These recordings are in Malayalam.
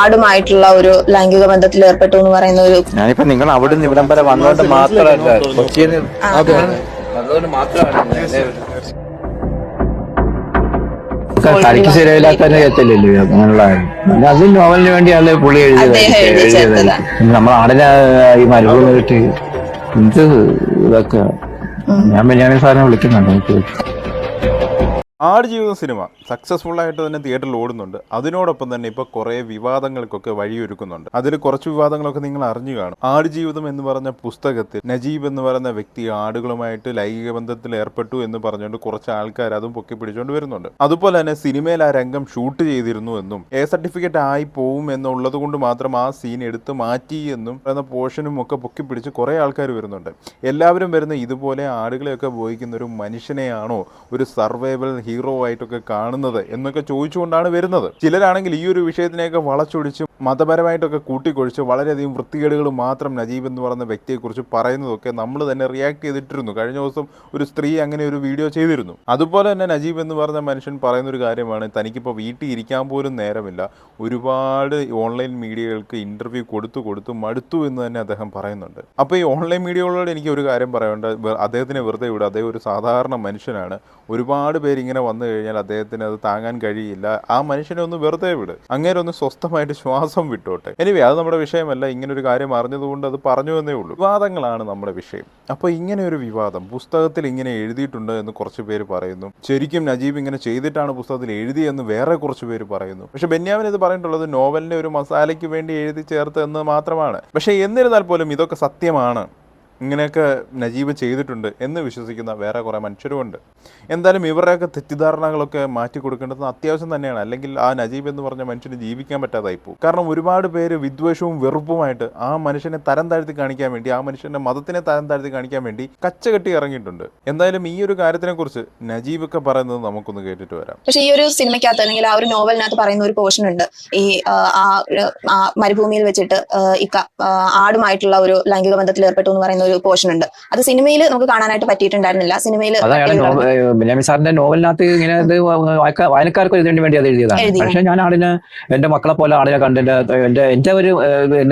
ആടുമായിട്ടുള്ള ഒരു ലൈംഗിക ബന്ധത്തിൽ ഏർപ്പെട്ടു എന്ന് പറയുന്ന ഒരു ഞാനിപ്പോ നിങ്ങൾ അവിടുന്ന് ഇവിടം വരെ വന്നതുകൊണ്ട് മാത്രമല്ല കൊച്ചിയിൽ നിന്ന് അതുകൊണ്ട് മാത്രമാണ് അങ്ങനെയുള്ള കാര്യം. അത് നോവലിന് വേണ്ടിയാണ് പുള്ളി എഴുതിയത്. എഴുതി എഴുതിയത് ആടിനെ ഈ മരുഭൂമി കിട്ടി. എന്ത് ഇതൊക്കെ. ഞാൻ ബെന്യാമിൻ സാറിനെ വിളിക്കുന്നുണ്ട് എനിക്ക് ആടുജീവിതം സിനിമ സക്സസ്ഫുൾ ആയിട്ട് തന്നെ തിയേറ്ററിൽ ഓടുന്നുണ്ട്. അതിനോടൊപ്പം തന്നെ ഇപ്പോൾ കുറേ വിവാദങ്ങൾക്കൊക്കെ വഴിയൊരുക്കുന്നുണ്ട്. അതിൽ കുറച്ച് വിവാദങ്ങളൊക്കെ നിങ്ങൾ അറിഞ്ഞു കാണും. ആടുജീവിതം എന്ന് പറഞ്ഞ പുസ്തകത്തിൽ നജീബ് എന്ന് പറയുന്ന വ്യക്തി ആടുകളുമായിട്ട് ലൈംഗിക ബന്ധത്തിൽ ഏർപ്പെട്ടു എന്ന് പറഞ്ഞുകൊണ്ട് കുറച്ച് ആൾക്കാർ അതും പൊക്കി പിടിച്ചുകൊണ്ട് വരുന്നുണ്ട്. അതുപോലെ തന്നെ സിനിമയിൽ ആ രംഗം ഷൂട്ട് ചെയ്തിരുന്നു എന്നും എ സർട്ടിഫിക്കറ്റ് ആയി പോവും എന്നുള്ളത് കൊണ്ട് മാത്രം ആ സീൻ എടുത്ത് മാറ്റി എന്നും പറയുന്ന പോർഷനും ഒക്കെ പൊക്കി പിടിച്ച് കുറേ ആൾക്കാർ വരുന്നുണ്ട്. എല്ലാവരും വരുന്ന ഇതുപോലെ ആടുകളെയൊക്കെ ഉപയോഗിക്കുന്ന ഒരു മനുഷ്യനെയാണോ? ഒരു സർവൈവൽ ഹീറോ ആയിട്ടൊക്കെ കാണുന്നത് എന്നൊക്കെ ചോദിച്ചുകൊണ്ടാണ് വരുന്നത്. ചിലരാണെങ്കിൽ ഈ ഒരു വിഷയത്തിനെയൊക്കെ വളച്ചൊടിച്ച് മതപരമായിട്ടൊക്കെ കൂട്ടിക്കൊഴിച്ച് വളരെയധികം വൃത്തികേടുകൾ മാത്രം നജീബ് എന്ന് പറയുന്ന വ്യക്തിയെക്കുറിച്ച് പറയുന്നതൊക്കെ നമ്മൾ തന്നെ റിയാക്ട് ചെയ്തിട്ടിരുന്നു. കഴിഞ്ഞ ദിവസം ഒരു സ്ത്രീ അങ്ങനെ ഒരു വീഡിയോ ചെയ്തിരുന്നു. അതുപോലെ തന്നെ നജീബ് എന്ന് പറഞ്ഞ മനുഷ്യൻ പറയുന്ന ഒരു കാര്യമാണ് തനിക്കിപ്പോൾ വീട്ടിൽ ഇരിക്കാൻ പോലും നേരമില്ല. ഒരുപാട് ഓൺലൈൻ മീഡിയകൾക്ക് ഇന്റർവ്യൂ കൊടുത്തു കൊടുത്തു മടുത്തു എന്ന് തന്നെ അദ്ദേഹം പറയുന്നുണ്ട്. അപ്പോൾ ഈ ഓൺലൈൻ മീഡിയകളോട് എനിക്ക് ഒരു കാര്യം പറയാനുണ്ട്. അദ്ദേഹത്തിന് അദ്ദേഹത്തിനെ വെറുതെ വിടുക. അദ്ദേഹം ഒരു സാധാരണ മനുഷ്യനാണ്. ഒരുപാട് പേര് ഇങ്ങനെ വന്നു കഴിഞ്ഞാൽ അദ്ദേഹത്തിന് അത് താങ്ങാൻ കഴിയില്ല. ആ മനുഷ്യനെ ഒന്ന് വെറുതെ വിട്. അങ്ങനെ ഒന്ന് സ്വസ്ഥമായിട്ട് ശ്വാസം വിട്ടോട്ടെ. എനിവേ അത് നമ്മുടെ വിഷയമല്ല. ഇങ്ങനെ ഒരു കാര്യം അറിഞ്ഞതുകൊണ്ട് അത് പറഞ്ഞു എന്നേ ഉള്ളൂ. വിവാദങ്ങളാണ് നമ്മുടെ വിഷയം. അപ്പോൾ ഇങ്ങനെ ഒരു വിവാദം പുസ്തകത്തിൽ ഇങ്ങനെ എഴുതിയിട്ടുണ്ട് എന്ന് കുറച്ച് പേര് പറയുന്നു. ശരിക്കും നജീബ് ഇങ്ങനെ ചെയ്തിട്ടാണ് പുസ്തകത്തിൽ എഴുതിയെന്ന് വേറെ കുറച്ച് പേര് പറയുന്നു. പക്ഷെ ബെന്യാമിൻ ഇത് പറഞ്ഞിട്ടുള്ളത് നോവലിന്റെ ഒരു മസാലയ്ക്ക് വേണ്ടി എഴുതി ചേർത്ത് എന്ന് മാത്രമാണ്. പക്ഷേ എന്നിരുന്നാൽ പോലും ഇതൊക്കെ സത്യമാണ്. ഇങ്ങനെയൊക്കെ നജീബ് ചെയ്തിട്ടുണ്ട് എന്ന് വിശ്വസിക്കുന്ന വേറെ കുറേ മനുഷ്യരുമുണ്ട്. എന്തായാലും ഇവരുടെയൊക്കെ തെറ്റിദ്ധാരണകളൊക്കെ മാറ്റി കൊടുക്കേണ്ടത് അത്യാവശ്യം തന്നെയാണ്. അല്ലെങ്കിൽ ആ നജീബ് എന്ന് പറഞ്ഞ മനുഷ്യന് ജീവിക്കാൻ പറ്റാതായി പോകും. കാരണം ഒരുപാട് പേര് വിദ്വേഷവും വെറുപ്പുമായിട്ട് ആ മനുഷ്യനെ തരം താഴ്ത്തി കാണിക്കാൻ വേണ്ടി ആ മനുഷ്യന്റെ മതത്തിനെ തരം താഴ്ത്തി കാണിക്കാൻ വേണ്ടി കച്ചകെട്ടി ഇറങ്ങിയിട്ടുണ്ട്. എന്തായാലും ഈ ഒരു കാര്യത്തിനെക്കുറിച്ച് നജീബ് ഒക്കെ പറയുന്നത് നമുക്കൊന്ന് കേട്ടിട്ട് വരാം. പക്ഷെ ഈ ഒരു സിനിമയ്ക്കകത്ത് അല്ലെങ്കിൽ ആ ഒരു നോവലിനകത്ത് പറയുന്ന ഒരു പോർഷൻ ഉണ്ട്. ഈ മരുഭൂമിയിൽ വെച്ചിട്ട് ആടുമായിട്ടുള്ള ഒരു ലൈംഗിക ബന്ധത്തിൽ ഏർപ്പെട്ടു എന്ന് പറയുന്ന ഒരു പോർഷൻ ഉണ്ട്. അത് സിനിമയിൽ നമുക്ക് കാണാനായിട്ട് പറ്റിയിട്ടുണ്ടായിരുന്നില്ല. സിനിമയിൽ ബെന്യാമിൻ സാറിന്റെ നോവലിനകത്ത് ഇങ്ങനെ വായനക്കാർക്ക് ഇതിനു വേണ്ടി അത് എഴുതിയതാണ്. എഴുതി. പക്ഷെ ഞാൻ ആടിനെ എന്റെ മക്കളെ പോലെ ആടിനെ കണ്ടിട്ട് എന്റെ ഒരു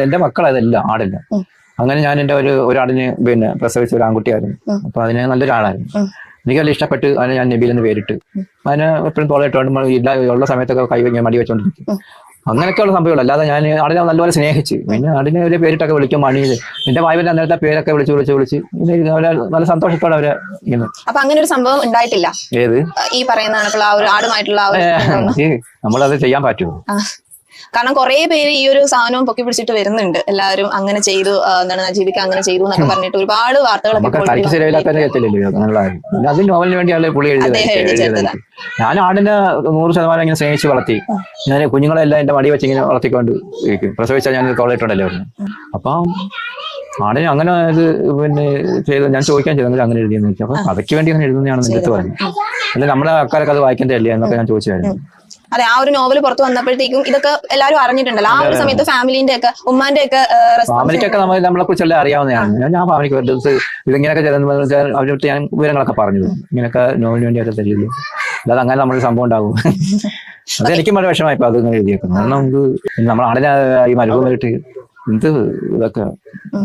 എന്റെ മക്കളതല്ല അതല്ല ആടിന്. അങ്ങനെ ഞാൻ എന്റെ ഒരു ഒരാടിന് പിന്നെ പ്രസവിച്ച ഒരു ആൺകുട്ടിയായിരുന്നു. അപ്പൊ അതിന് നല്ലൊരാളായിരുന്നു. എനിക്ക് നല്ല ഇഷ്ടപ്പെട്ട്. അതിനെ ഞാൻ നബീൽ എന്ന് പേരിട്ട്. അതിനെ എപ്പോഴും തോളിട്ടുകൊണ്ട് ഇല്ല ഉള്ള സമയത്തൊക്കെ കൈ മടി വെച്ചോണ്ടിരിക്കും. അങ്ങനെയൊക്കെയുള്ള സംഭവങ്ങൾ അല്ലാതെ ഞാൻ ആടിനെ നല്ലപോലെ സ്നേഹിച്ച്. പിന്നെ ആടിനെ ഒരു പേരിട്ടൊക്കെ വിളിക്കും മണിയിൽ എന്റെ വായ്പ അന്നേരത്തെ പേരൊക്കെ വിളിച്ച് വിളിച്ച് വിളിച്ച് അവരെ നല്ല സന്തോഷത്തോടെ അവരെ ഇങ്ങനെ അപ്പൊ അങ്ങനെ ഒരു സംഭവം ഉണ്ടായിട്ടില്ല? ഏത്? ഈ പറയുന്ന ആടുമായിട്ടുള്ള. നമ്മളത് ചെയ്യാൻ പറ്റുമോ. കാരണം കുറെ പേര് ഈ ഒരു സാധനവും പൊക്കി പിടിച്ചിട്ട് വരുന്നുണ്ട്. എല്ലാവരും അങ്ങനെ ചെയ്തു എന്താണ് നജീബിക്ക് അങ്ങനെ ചെയ്തു എന്നൊക്കെ പറഞ്ഞിട്ട് ഒരുപാട് വാർത്തകളൊക്കെ. ഞാൻ ആടിനെ നൂറ് ശതമാനം ഇങ്ങനെ സ്നേഹിച്ച് വളർത്തി. ഞാൻ കുഞ്ഞുങ്ങളെല്ലാം എന്റെ മടി വെച്ച് ഇങ്ങനെ വളർത്തിക്കൊണ്ട് പ്രസവിച്ചാൽ ഞാൻ തോളിട്ടുണ്ടല്ലോ അവർ അപ്പം ആടിനെ അങ്ങനെ ഇത് പിന്നെ ചെയ്ത് ഞാൻ ചോദിക്കാൻ ചെയ്തെങ്കിൽ അങ്ങനെ എഴുതിയെന്ന് വെച്ചാൽ അപ്പൊ കഥയ്ക്ക് വേണ്ടി അങ്ങനെ എഴുതുന്നതാണ് എന്റെ അടുത്ത് പറഞ്ഞത് അല്ലെ നമ്മുടെ ആൾക്കാരൊക്കെ അത് വായിക്കേണ്ടതല്ലേ എന്നൊക്കെ ഞാൻ ചോദിച്ചായിരുന്നു അതെ ആ ഒരു നോവൽ പുറത്തു വന്നപ്പോഴത്തേക്കും ഇതൊക്കെ എല്ലാവരും അറിഞ്ഞിട്ടുണ്ടല്ലോ. ആ ഒരു സമയത്ത് ഫാമിലിന്റെ ഒക്കെ ഉമ്മാന്റെ ഒക്കെ ഫാമിലിക്കൊക്കെ നമ്മൾ നമ്മളെ കുറിച്ചെല്ലാം അറിയാവുന്നതാണ്. ഞാൻ ഫാമിലിക്ക് ഒരു ദിവസം ഇതിങ്ങനെയൊക്കെ അവരുടെ ഞാൻ വിവരങ്ങളൊക്കെ പറഞ്ഞു. ഇങ്ങനെയൊക്കെ നോവലിന് വേണ്ടി അവരെ തരില്ല അല്ലാതെ അങ്ങനെ നമ്മളൊരു സംഭവം ഉണ്ടാവും. അത് എനിക്കും വളരെ വിഷമമായിപ്പോ അത് ഇങ്ങനെ എഴുതിയേക്കുന്നു കാരണം നമുക്ക് നമ്മൾ ആടിനെ ഈ മരുഭൂമി കിട്ടി എന്ത് ഇതൊക്കെ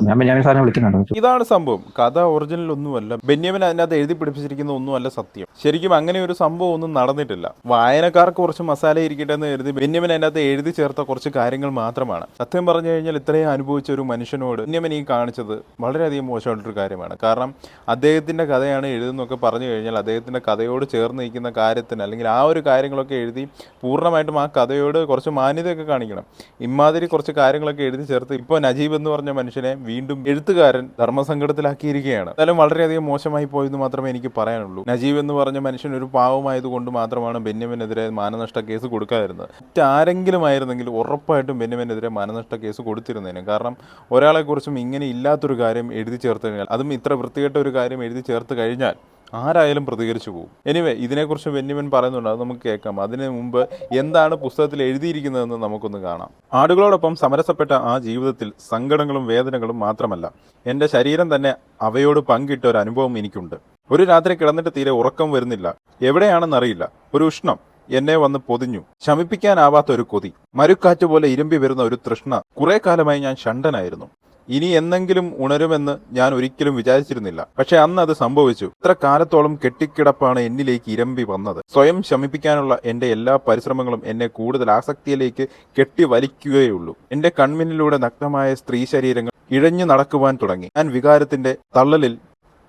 ഞാൻ ബെന്യാമിൻ സാറിനെ വിളിക്കുന്നുണ്ട്. ഇതാണ് സംഭവം. കഥ ഒറിജിനൽ ഒന്നുമല്ല. ബെന്യാമിൻ അതിനകത്ത് എഴുതി പിടിപ്പിച്ചിരിക്കുന്ന ഒന്നുമല്ല സത്യം. ശരിക്കും അങ്ങനെ ഒരു സംഭവം ഒന്നും നടന്നിട്ടില്ല. വായനക്കാർക്ക് കുറച്ച് മസാല ഇരിക്കട്ടെ എന്ന് കരുതി ബെന്യാമിൻ അതിനകത്ത് എഴുതി ചേർത്ത കുറച്ച് കാര്യങ്ങൾ മാത്രമാണ്. സത്യം പറഞ്ഞു കഴിഞ്ഞാൽ ഇത്രയും അനുഭവിച്ച ഒരു മനുഷ്യനോട് ബെന്യാമിൻ ഈ കാണിച്ചത് വളരെയധികം മോശമായിട്ടൊരു കാര്യമാണ്. കാരണം അദ്ദേഹത്തിന്റെ കഥയാണ് എഴുതുന്നൊക്കെ പറഞ്ഞു കഴിഞ്ഞാൽ അദ്ദേഹത്തിന്റെ കഥയോട് ചേർന്ന് നിൽക്കുന്ന കാര്യത്തിന് അല്ലെങ്കിൽ ആ ഒരു കാര്യങ്ങളൊക്കെ എഴുതി പൂർണമായിട്ടും ആ കഥയോട് കുറച്ച് മാന്യതയൊക്കെ കാണിക്കണം. ഇമാതിരി കുറച്ച് കാര്യങ്ങളൊക്കെ എഴുതി ചേർത്ത് ഇപ്പോൾ നജീബ് എന്ന് പറഞ്ഞ മനുഷ്യനെ വീണ്ടും എഴുത്തുകാരൻ ധർമ്മസങ്കടത്തിലാക്കിയിരിക്കുകയാണ്. എന്തായാലും വളരെയധികം മോശമായി പോയെന്ന് മാത്രമേ എനിക്ക് പറയാനുള്ളൂ. നജീബ് എന്ന് പറഞ്ഞ മനുഷ്യൻ ഒരു പാവമായതുകൊണ്ട് മാത്രമാണ് ബെന്യമിനെതിരെ മാനനഷ്ട കേസ് കൊടുക്കാതിരുന്നത്. മറ്റാരെങ്കിലും ആയിരുന്നെങ്കിൽ ഉറപ്പായിട്ടും ബെന്യമിനെതിരെ മാനനഷ്ട കേസ് കൊടുത്തിരുന്നതിന് കാരണം ഒരാളെക്കുറിച്ചും ഇങ്ങനെ ഇല്ലാത്തൊരു കാര്യം എഴുതി ചേർത്ത് കഴിഞ്ഞാൽ അതും ഇത്ര വൃത്തികെട്ട ഒരു കാര്യം എഴുതി ചേർത്ത് കഴിഞ്ഞാൽ ആരായാലും പ്രതികരിച്ചു പോകും. എനിവേ ഇതിനെക്കുറിച്ച് ബെന്യമിൻ പറയുന്നുണ്ട് അത് നമുക്ക് കേൾക്കാം. അതിന് മുമ്പ് എന്താണ് പുസ്തകത്തിൽ എഴുതിയിരിക്കുന്നതെന്ന് നമുക്കൊന്ന് കാണാം. ആടുകളോടൊപ്പം സമരസപ്പെട്ട ആ ജീവിതത്തിൽ സങ്കടങ്ങളും വേദനകളും മാത്രമല്ല എന്റെ ശരീരം തന്നെ അവയോട് പങ്കിട്ട ഒരു അനുഭവം എനിക്കുണ്ട്. ഒരു രാത്രി കിടന്നിട്ട് തീരെ ഉറക്കം വരുന്നില്ല. എവിടെയാണെന്നറിയില്ല. ഒരു ഉഷ്ണം എന്നെ വന്ന് പൊതിഞ്ഞു. ശമിപ്പിക്കാനാവാത്ത ഒരു കൊതി. മരുക്കാറ്റ് പോലെ ഇരമ്പി വരുന്ന ഒരു തൃഷ്ണ. കുറെ കാലമായി ഞാൻ ഷണ്ടനായിരുന്നു ഇനി എന്നെങ്കിലും ഉണരുമെന്ന് ഞാൻ ഒരിക്കലും വിചാരിച്ചിരുന്നില്ല. പക്ഷെ അന്ന് അത് സംഭവിച്ചു. ഇത്ര കാലത്തോളം കെട്ടിക്കിടപ്പാണ് എന്നിലേക്ക് ഇരമ്പി വന്നത്. സ്വയം ശമിപ്പിക്കാനുള്ള എന്റെ എല്ലാ പരിശ്രമങ്ങളും എന്നെ കൂടുതൽ ആസക്തിയിലേക്ക് കെട്ടി വലിക്കുകയുള്ളൂ എന്റെ കൺമിന്നിലൂടെ നഗ്നമായ സ്ത്രീ ശരീരങ്ങൾ ഇഴഞ്ഞു നടക്കുവാൻ തുടങ്ങി. ഞാൻ വികാരത്തിന്റെ തള്ളലിൽ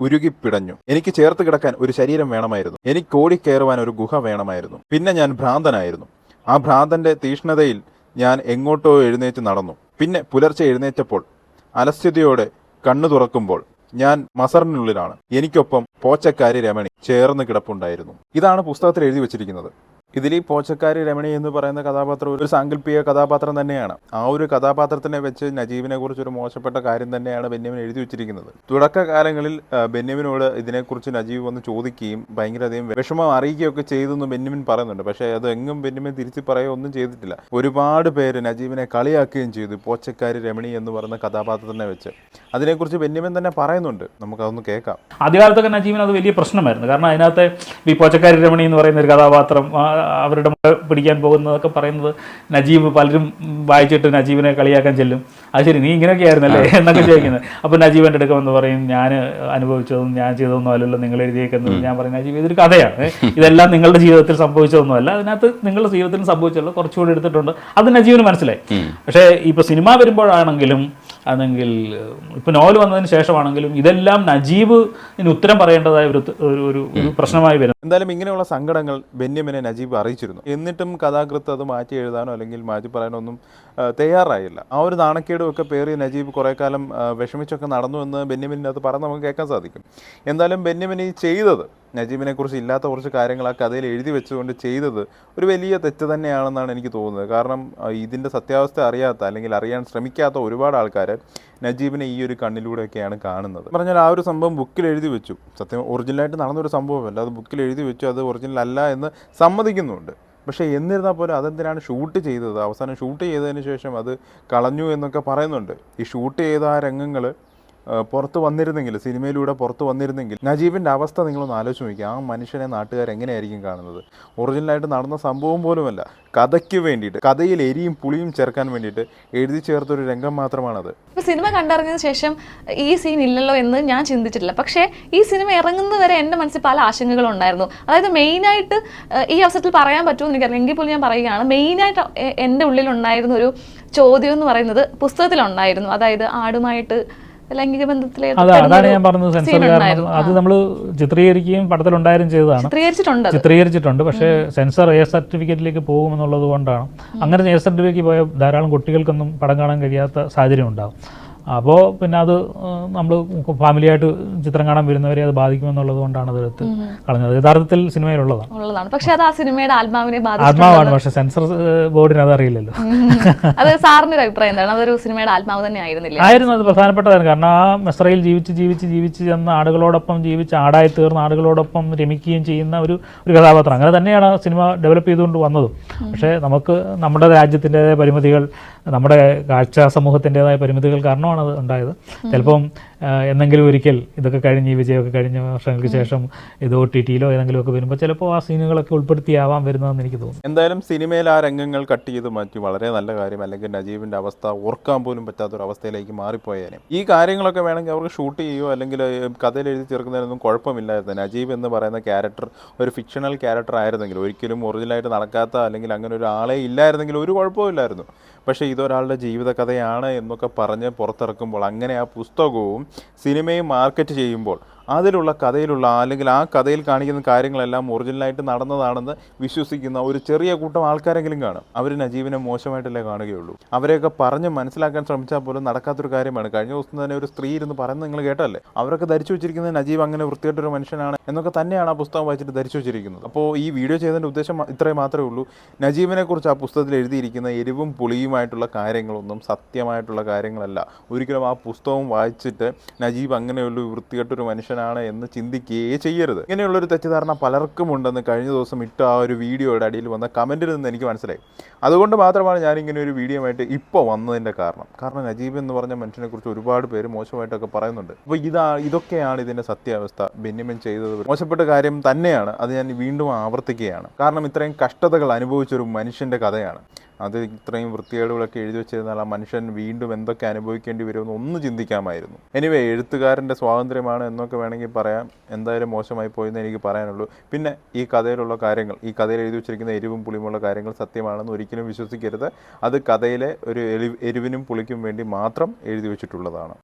ഉരുകിപ്പിടഞ്ഞു. എനിക്ക് ചേർത്ത് കിടക്കാൻ ഒരു ശരീരം വേണമായിരുന്നു. എനിക്ക് ഓടിക്കയറുവാൻ ഒരു ഗുഹ വേണമായിരുന്നു. പിന്നെ ഞാൻ ഭ്രാന്തനായിരുന്നു. ആ ഭ്രാന്തന്റെ തീഷ്ണതയിൽ ഞാൻ എങ്ങോട്ടോ എഴുന്നേറ്റ് നടന്നു. പിന്നെ പുലർച്ചെ എഴുന്നേറ്റപ്പോൾ അലസ്യതയോടെ കണ്ണു തുറക്കുമ്പോൾ ഞാൻ മസറിനുള്ളിലാണ്. എനിക്കൊപ്പം പോച്ചക്കാരി രമണി ചേർന്ന് കിടപ്പുണ്ടായിരുന്നു. ഇതാണ് പുസ്തകത്തിൽ എഴുതി വെച്ചിരിക്കുന്നത്. ഇതിൽ ഈ പോച്ചക്കാരി രമണി എന്ന് പറയുന്ന കഥാപാത്രം ഒരു സാങ്കല്പിക കഥാപാത്രം തന്നെയാണ്. ആ ഒരു കഥാപാത്രത്തിനെ വെച്ച് നജീബിനെ കുറിച്ച് ഒരു മോശപ്പെട്ട കാര്യം തന്നെയാണ് ബെന്യാമിൻ എഴുതി വെച്ചിരിക്കുന്നത്. തുടക്കകാലങ്ങളിൽ ബെന്യാമിനോട് ഇതിനെക്കുറിച്ച് നജീബ് വന്ന് ചോദിക്കുകയും ഭയങ്കരധികം വിഷമം അറിയിക്കുകയൊക്കെ ചെയ്തെന്ന് ബെന്യാമിൻ പറയുന്നുണ്ട്. പക്ഷേ അത് എങ്ങും ബെന്യാമിൻ തിരിച്ച് പറയുകയോ ഒന്നും ചെയ്തിട്ടില്ല. ഒരുപാട് പേര് നജീബിനെ കളിയാക്കുകയും ചെയ്തു പോച്ചക്കാരി രമണി എന്ന് പറയുന്ന കഥാപാത്രത്തിനെ വെച്ച്. അതിനെക്കുറിച്ച് ബെന്യാമിൻ തന്നെ പറയുന്നുണ്ട്. നമുക്കതൊന്ന് കേൾക്കാം. ആദ്യകാലത്തൊക്കെ നജീബിന് അത് വലിയ പ്രശ്നമായിരുന്നു. കാരണം അതിനകത്ത് ഈ പോച്ചക്കാരി രമണി എന്ന് പറയുന്ന ഒരു കഥാപാത്രം അവരുടെ പിടിക്കാൻ പോകുന്നതൊക്കെ പറയുന്നത് നജീബ് പലരും വായിച്ചിട്ട് നജീബിനെ കളിയാക്കാൻ ചെല്ലും. അത് ശരി നീ ഇങ്ങനെയൊക്കെ ആയിരുന്നല്ലേ എന്നൊക്കെ ചോദിക്കുന്നത്. അപ്പോൾ നജീബ് എന്റെ അടുക്ക വന്ന് പറയും ഞാൻ അനുഭവിച്ചതും ഞാൻ ചെയ്തതൊന്നും അല്ലല്ലോ നിങ്ങൾ എഴുതിയേക്കുന്നത്. ഞാൻ പറയും നജീബ് ഇതൊരു കഥയാണ്. ഇതെല്ലാം നിങ്ങളുടെ ജീവിതത്തിൽ സംഭവിച്ചതൊന്നുമല്ല. അതിനകത്ത് നിങ്ങളുടെ ജീവിതത്തിൽ സംഭവിച്ചുള്ള കുറച്ചുകൂടി എടുത്തിട്ടുണ്ട്. അത് നജീബിന് മനസ്സിലായി. പക്ഷേ ഇപ്പോൾ സിനിമ വരുമ്പോഴാണെങ്കിലും അല്ലെങ്കിൽ ഇപ്പോൾ നോവൽ വന്നതിന് ശേഷമാണെങ്കിലും ഇതെല്ലാം നജീബ് ഇതിന് ഉത്തരം പറയേണ്ടതായ ഒരു ഒരു- പ്രശ്നമായി വരുന്നത് എന്തായാലും ഇങ്ങനെയുള്ള സങ്കടങ്ങൾ ബെന്യമിനെ നജീബ് അറിയിച്ചിരുന്നു. എന്നിട്ടും കഥാകൃത്ത് അത് മാറ്റി എഴുതാനോ അല്ലെങ്കിൽ മാറ്റി പറയാനോ ഒന്നും തയ്യാറായില്ല. ആ ഒരു നാണക്കേടും ഒക്കെ പേറി നജീബ് കുറേ കാലം വിഷമിച്ചൊക്കെ നടന്നു എന്ന് ബെന്യമിന്റെ അത് പറഞ്ഞ് നമുക്ക് കേൾക്കാൻ സാധിക്കും. എന്തായാലും ബെന്യമിൻ ഈ ചെയ്തത് നജീബിനെ കുറിച്ച് ഇല്ലാത്ത കുറച്ച് കാര്യങ്ങൾ ആ കഥയിൽ എഴുതി വെച്ചുകൊണ്ട് ചെയ്തത് ഒരു വലിയ തെറ്റ് തന്നെയാണെന്നാണ് എനിക്ക് തോന്നുന്നത്. കാരണം ഇതിന്റെ സത്യാവസ്ഥ അറിയാത്ത അല്ലെങ്കിൽ അറിയാൻ ശ്രമിക്കാത്ത ഒരുപാട് ആൾക്കാർ നജീബിനെ ഈ ഒരു കണ്ണിലൂടെയൊക്കെയാണ് കാണുന്നത്. പറഞ്ഞാൽ ആ ഒരു സംഭവം ബുക്കിൽ എഴുതി വെച്ചു. സത്യം ഒറിജിനലായിട്ട് നടന്നൊരു സംഭവമല്ല. അത് ബുക്കിൽ എഴുതി വെച്ചു. അത് ഒറിജിനൽ അല്ല എന്ന് സമ്മതിക്കുന്നുണ്ട്. പക്ഷേ എന്നിരുന്നാൽ പോലും അതെന്തിനാണ് ഷൂട്ട് ചെയ്തത്? അവസാനം ഷൂട്ട് ചെയ്തതിന് ശേഷം അത് കളഞ്ഞു എന്നൊക്കെ പറയുന്നുണ്ട്. ഈ ഷൂട്ട് ചെയ്ത ആ രംഗങ്ങൾ പുറത്ത് വന്നിരുന്നെങ്കിൽ സിനിമയിലൂടെ പുറത്ത് വന്നിരുന്നെങ്കിൽ നജീബിന്റെ അവസ്ഥ നിങ്ങളൊന്ന് ആലോചിച്ച് നോക്കുക ആ മനുഷ്യനെ നാട്ടുകാർ എങ്ങനെയായിരിക്കും കാണുന്നത്? ഒറിജിനലായിട്ട് നടന്ന സംഭവം പോലുമല്ല. കഥയ്ക്ക് വേണ്ടിയിട്ട് കഥയിൽ എരിയും പുളിയും ചേർക്കാൻ വേണ്ടിയിട്ട് എഴുതി ചേർത്തൊരു രംഗം മാത്രമാണത്. സിനിമ കണ്ടിറങ്ങിയതിന് ശേഷം ഈ സീൻ ഇല്ലല്ലോ എന്ന് ഞാൻ ചിന്തിച്ചിട്ടില്ല. പക്ഷേ ഈ സിനിമ ഇറങ്ങുന്നവരെ എന്റെ മനസ്സിൽ പല ആശങ്കകളും ഉണ്ടായിരുന്നു. അതായത് മെയിനായിട്ട് ഈ അവസരത്തിൽ പറയാൻ പറ്റുമോ എനിക്കറിയില്ല. എങ്കിൽ പോലും ഞാൻ പറയുകയാണ് മെയിനായിട്ട് എന്റെ ഉള്ളിലുണ്ടായിരുന്ന ഒരു ചോദ്യം എന്ന് പറയുന്നത് പുസ്തകത്തിലുണ്ടായിരുന്നു. അതായത് ആടുമായിട്ട് ലൈംഗിക അതാണ് ഞാൻ പറഞ്ഞത് സെൻസർ കാരണം. അത് നമ്മൾ ചിത്രീകരിക്കുകയും പടത്തിലുണ്ടായാലും ചെയ്തതാണ്. ചിത്രീകരിച്ചിട്ടുണ്ട്. ചിത്രീകരിച്ചിട്ടുണ്ട്. പക്ഷേ സെൻസർ എയർ സർട്ടിഫിക്കറ്റിലേക്ക് പോകുമെന്നുള്ളത് കൊണ്ടാണ്. അങ്ങനെ എയർ സർട്ടിഫിക്കറ്റ് പോയ ധാരാളം കുട്ടികൾക്കൊന്നും പടം കാണാൻ കഴിയാത്ത സാഹചര്യം ഉണ്ടാകും അപ്പോൾ പിന്നെ അത് നമ്മൾ ഫാമിലിയായിട്ട് ചിത്രം കാണാൻ വരുന്നവരെ അത് ബാധിക്കുമെന്നുള്ളത് കൊണ്ടാണ് അതെടുത്ത് കളഞ്ഞത്. യഥാർത്ഥത്തിൽ സിനിമയിലുള്ളതാണ്. ഉള്ളതാണ്. പക്ഷേ അത് ആ സിനിമയുടെ ആത്മാവിനെ ആത്മാവാണ് പക്ഷെ സെൻസർ ബോർഡിന് അത് അറിയില്ലല്ലോ. അത് സാറിന്റെ ഒരു അഭിപ്രായം എന്താണ്? അതൊരു സിനിമയുടെ ആത്മാവ് തന്നെ ആയിരുന്നില്ല? ആയിരുന്നു അത് പ്രധാനപ്പെട്ടതായിരുന്നു കാരണം ആ മെസ്രയിൽ ജീവിച്ച് ജീവിച്ച് ജീവിച്ച് ചെന്ന ആടുകളോടൊപ്പം ജീവിച്ച് ആടായി തീർന്ന ആടുകളോടൊപ്പം രമിക്കുകയും ചെയ്യുന്ന ഒരു ഒരു കഥാപാത്രം. അങ്ങനെ തന്നെയാണ് ആ സിനിമ ഡെവലപ്പ് ചെയ്തുകൊണ്ട് വന്നതും. പക്ഷേ നമുക്ക് നമ്മുടെ രാജ്യത്തിന്റെതായ പരിമിതികൾ നമ്മുടെ കാഴ്ച സമൂഹത്തിന്റെതായ പരിമിതികൾ കാരണമാണ് അത് ഉണ്ടായത്. ചിലപ്പം എന്നെങ്കിലും ഒരിക്കൽ ഇതൊക്കെ കഴിഞ്ഞ് ഈ വിജയമൊക്കെ കഴിഞ്ഞ വർഷങ്ങൾക്ക് ശേഷം ഇത് ഒ ടി ടിയിലോ ഏതെങ്കിലും ഒക്കെ വരുമ്പോൾ ചിലപ്പോൾ ആ സീനുകളൊക്കെ ഉൾപ്പെടുത്തിയാവാം വരുന്നതെന്ന് എനിക്ക് തോന്നുന്നു. എന്തായാലും സിനിമയിൽ ആ രംഗങ്ങൾ കട്ട് ചെയ്ത് മാറ്റി. വളരെ നല്ല കാര്യം. അല്ലെങ്കിൽ നജീബിന്റെ അവസ്ഥ ഓർക്കാൻ പോലും പറ്റാത്തൊരു അവസ്ഥയിലേക്ക് മാറിപ്പോയേനെ. ഈ കാര്യങ്ങളൊക്കെ വേണമെങ്കിൽ അവർക്ക് ഷൂട്ട് ചെയ്യുമോ അല്ലെങ്കിൽ കഥയിൽ എഴുതി ചേർക്കുന്നതിനൊന്നും കുഴപ്പമില്ലായിരുന്നു. നജീബ് എന്ന് പറയുന്ന ക്യാരക്ടർ ഒരു ഫിക്ഷണൽ ക്യാരക്ടർ ആയിരുന്നെങ്കിൽ ഒരിക്കലും ഒറിജിനലായിട്ട് നടക്കാത്ത അല്ലെങ്കിൽ അങ്ങനെ ഒരു ആളെ ഇല്ലായിരുന്നെങ്കിൽ ഒരു കുഴപ്പമില്ലായിരുന്നു പക്ഷേ ഇതൊരാളുടെ ജീവിത കഥയാണ് എന്നൊക്കെ പറഞ്ഞ് പുറത്തിറക്കുമ്പോൾ അങ്ങനെ ആ പുസ്തകവും സിനിമയും മാർക്കറ്റ് ചെയ്യുമ്പോൾ അതിലുള്ള കഥയിലുള്ള അല്ലെങ്കിൽ ആ കഥയിൽ കാണിക്കുന്ന കാര്യങ്ങളെല്ലാം ഒറിജിനലായിട്ട് നടന്നതാണെന്ന് വിശ്വസിക്കുന്ന ഒരു ചെറിയ കൂട്ടം ആൾക്കാരെങ്കിലും കാണും. അവർ നജീബിനെ മോശമായിട്ടല്ലേ കാണുകയുള്ളൂ. അവരെയൊക്കെ പറഞ്ഞ് മനസ്സിലാക്കാൻ ശ്രമിച്ചാൽ പോലും നടക്കാത്തൊരു കാര്യമാണ്. കഴിഞ്ഞ ദിവസം തന്നെ ഒരു സ്ത്രീ ഇരുന്ന് പറയുന്നത് നിങ്ങൾ കേട്ടല്ലേ അവരൊക്കെ ധരിച്ചു വെച്ചിരിക്കുന്നത് നജീബ് അങ്ങനെ വൃത്തിയായിട്ടൊരു മനുഷ്യനാണ് എന്നൊക്കെ തന്നെയാണ് ആ പുസ്തകം വായിച്ചിട്ട് ധരിച്ചു വെച്ചിരിക്കുന്നത്. അപ്പോൾ ഈ വീഡിയോ ചെയ്തതിന്റെ ഉദ്ദേശം ഇത്രേ മാത്രമേ ഉള്ളൂ. നജീബിനെ കുറിച്ച് ആ പുസ്തകത്തിൽ എഴുതിയിരിക്കുന്ന എരിവും പുളിയുമായിട്ടുള്ള കാര്യങ്ങളൊന്നും സത്യമായിട്ടുള്ള കാര്യങ്ങളല്ല. ഒരിക്കലും ആ പുസ്തകം വായിച്ചിട്ട് നജീബ് അങ്ങനെയുള്ള വൃത്തികെട്ടൊരു മനുഷ്യനാണ് മനുഷ്യനാണ് എന്ന് ചിന്തിക്കുകയേ ചെയ്യരുത്. ഇങ്ങനെയുള്ളൊരു തെറ്റിദ്ധാരണ പലർക്കും ഉണ്ടെന്ന് കഴിഞ്ഞ ദിവസം ഇട്ട ആ ഒരു വീഡിയോയുടെ അടിയിൽ വന്ന കമന്റിൽ നിന്ന് എനിക്ക് മനസ്സിലായി. അതുകൊണ്ട് മാത്രമാണ് ഞാൻ ഇങ്ങനെ ഒരു വീഡിയോ ആയിട്ട് ഇപ്പോൾ വന്നതിന്റെ കാരണം. കാരണം നജീബ് എന്ന് പറഞ്ഞ മനുഷ്യനെക്കുറിച്ച് ഒരുപാട് പേര് മോശമായിട്ടൊക്കെ പറയുന്നുണ്ട്. അപ്പോൾ ഇതാ ഇതൊക്കെയാണ് ഇതിന്റെ സത്യാവസ്ഥ. ബെന്യമിൻ ചെയ്തത് മോശപ്പെട്ട കാര്യം തന്നെയാണ്. അത് ഞാൻ വീണ്ടും ആവർത്തിക്കുകയാണ്. കാരണം ഇത്രയും കഷ്ടതകൾ അനുഭവിച്ചൊരു മനുഷ്യന്റെ കഥയാണ്. അത് ഇത്രയും വൃത്തികേടുകളൊക്കെ എഴുതി വെച്ചിരുന്നാൽ ആ മനുഷ്യൻ വീണ്ടും എന്തൊക്കെ അനുഭവിക്കേണ്ടി വരുമെന്ന് ഒന്ന് ചിന്തിക്കാമായിരുന്നു. എനിവേ എഴുത്തുകാരന്റെ സ്വാതന്ത്ര്യമാണ് എന്നൊക്കെ വേണമെങ്കിൽ പറയാം. എന്തായാലും മോശമായി പോയെന്ന് എനിക്ക് പറയാനുള്ളൂ. പിന്നെ ഈ കഥയിലുള്ള കാര്യങ്ങൾ ഈ കഥയിൽ എഴുതി വെച്ചിരിക്കുന്ന എരിവും പുളിയുമുള്ള കാര്യങ്ങൾ സത്യമാണെന്ന് ഒരിക്കലും വിശ്വസിക്കരുത്. അത് കഥയിലെ ഒരു എരിവിനും പുളിക്കും വേണ്ടി മാത്രം എഴുതി വെച്ചിട്ടുള്ളതാണ്.